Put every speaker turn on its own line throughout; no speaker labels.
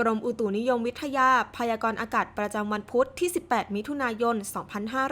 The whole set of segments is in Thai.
กรมอุตุนิยมวิทยา พยากรณ์อากาศประจำวันพุธที่ 18 มิถุนายน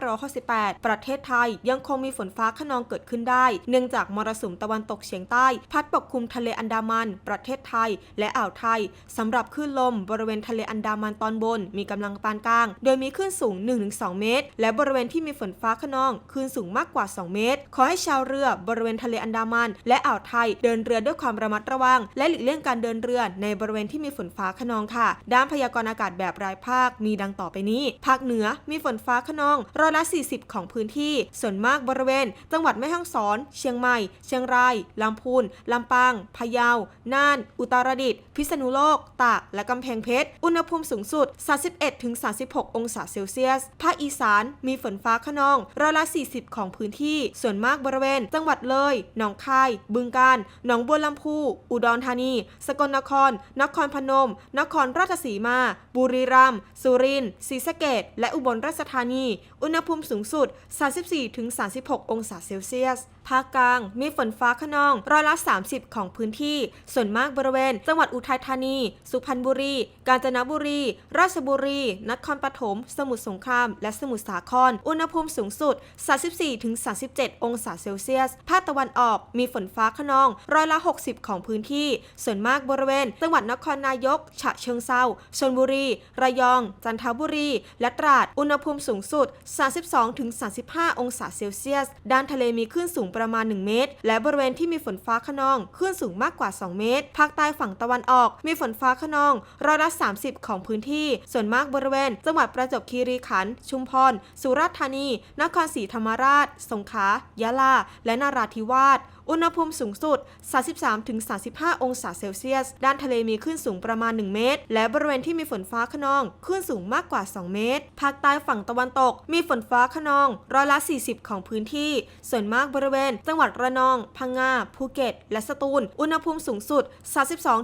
2568 ประเทศไทยยังคงมีฝนฟ้าขนองเกิดขึ้นได้ เนื่องจากมรสุมตะวันตกเฉียงใต้ พัดปกคลุมทะเลอันดามัน ประเทศไทย และอ่าวไทยสำหรับคลื่นลมบริเวณทะเลอันดามันตอนบน มีกำลังปานกลาง โดยมีคลื่นสูง 1-2 เมตร และบริเวณที่มีฝนฟ้าขนองคลื่นสูงมากกว่า 2 เมตร ขอให้ชาวเรือบริเวณทะเลอันดามัน และอ่าวไทยเดินเรือด้วยความระมัดระวัง และหลีกเลี่ยงการเดินเรือในบริเวณที่มีฝนฟ้าขนองค่ะ ด้านพยากรณ์อากาศแบบรายภาคมีดังต่อไปนี้ ภาคเหนือมีฝนฟ้าขนองร้อยละ 40 ของพื้นที่ ส่วนมากบริเวณ จังหวัดแม่ฮ่องสอน เชียงใหม่ เชียงราย ลำพูน ลำปาง พะเยา น่าน อุตรดิตถ์ พิษณุโลก ตาก และกำแพงเพชร อุณหภูมิสูงสุด 31-36 องศาเซลเซียส ภาคอีสานมีฝนฟ้าขนองร้อยละ 40 ของพื้นที่ ส่วนมากบริเวณ จังหวัดเลย หนองคาย บึงกาฬ หนองบัวลำพู อุดรธานี สกลนคร นครพนมนครราชสีมา บุรีรัมย์ สุรินทร์ ศรีสะเกษและอุบลราชธานี อุณหภูมิสูงสุด 34-36 องศาเซลเซียส ภาคกลาง มีฝนฟ้าขนอง ร้อยละ 30 ของพื้นที่ ส่วนมากบริเวณ จังหวัดอุทัยธานี สุพรรณบุรี กาญจนบุรี ราชบุรี นครปฐม สมุทรสงคราม และสมุทรสาคร อุณหภูมิสูงสุด 34-37 องศาเซลเซียส ภาคตะวันออก มีฝนฟ้าขนอง ร้อยละ 60 ของพื้นที่ ส่วนมากบริเวณ จังหวัดนครนายกฉะเชิงเซาชลบุรี ระยอง จันทบุรี และตราด อุณหภูมิสูงสุด 32-35 องศาเซลเซียส ด้านทะเลมีคลื่นสูงประมาณ 1 เมตร และบริเวณที่มีฝนฟ้าขนองคลื่นสูงมากกว่า 2 เมตร ภาคใต้ฝั่งตะวันออก มีฝนฟ้าขนองร้อยละ 30 ของพื้นที่ ส่วนมากบริเวณ จังหวัดประจวบคีรีขันธ์ ชุมพร สุราษฎร์ธานี นครศรีธรรมราช สงขลา ยะลา และนราธิวาส อุณหภูมิสูงสุด 33-35 องศาเซลเซียส ด้านทะเลมีคลื่นสูงประมาณ 1 เมตร และบริเวณที่มีฝนฟ้าขนองคลื่นสูงมากกว่า 2 เมตร ภาคใต้ฝั่งตะวันตก มีฝนฟ้าขนองร้อยละ 40 ของพื้นที่ ส่วนมากบริเวณ จังหวัดระนอง พังงา ภูเก็ต และสตูล อุณหภูมิสูงสุด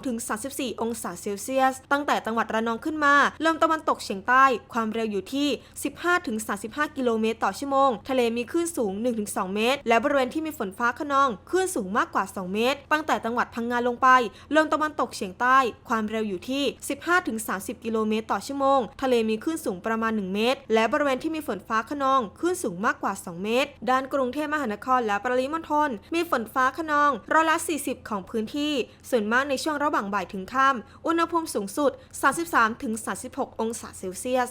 32-34 องศาเซลเซียส ตั้งแต่จังหวัดระนองขึ้นมา ลมตะวันตกเฉียงใต้ ความเร็วอยู่ที่ 15-35 กิโลเมตรต่อชั่วโมง ทะเลมีคลื่นสูง 1-2 เมตร และบริเวณที่มีฝนฟ้าขนองคลื่นสูงมากกว่า 2 เมตร ตั้งแต่จังหวัดพังงาลงไป ลมตะวันตกเฉียงใต้ ความเร็วอยู่ที่ 15-30 กิโลเมตรต่อชั่วโมง ทะเลมีคลื่นสูงประมาณ 1 เมตร และบริเวณที่มีฝนฟ้าขนอง คลื่นสูงมากกว่า 2 เมตร ด้านกรุงเทพมหานครและปริมณฑล มีฝนฟ้าขนองร้อยละ 40 ของพื้นที่ ส่วนมากในช่วงระหว่างบ่ายถึงค่ำ อุณหภูมิสูงสุด 33-36 องศาเซลเซียส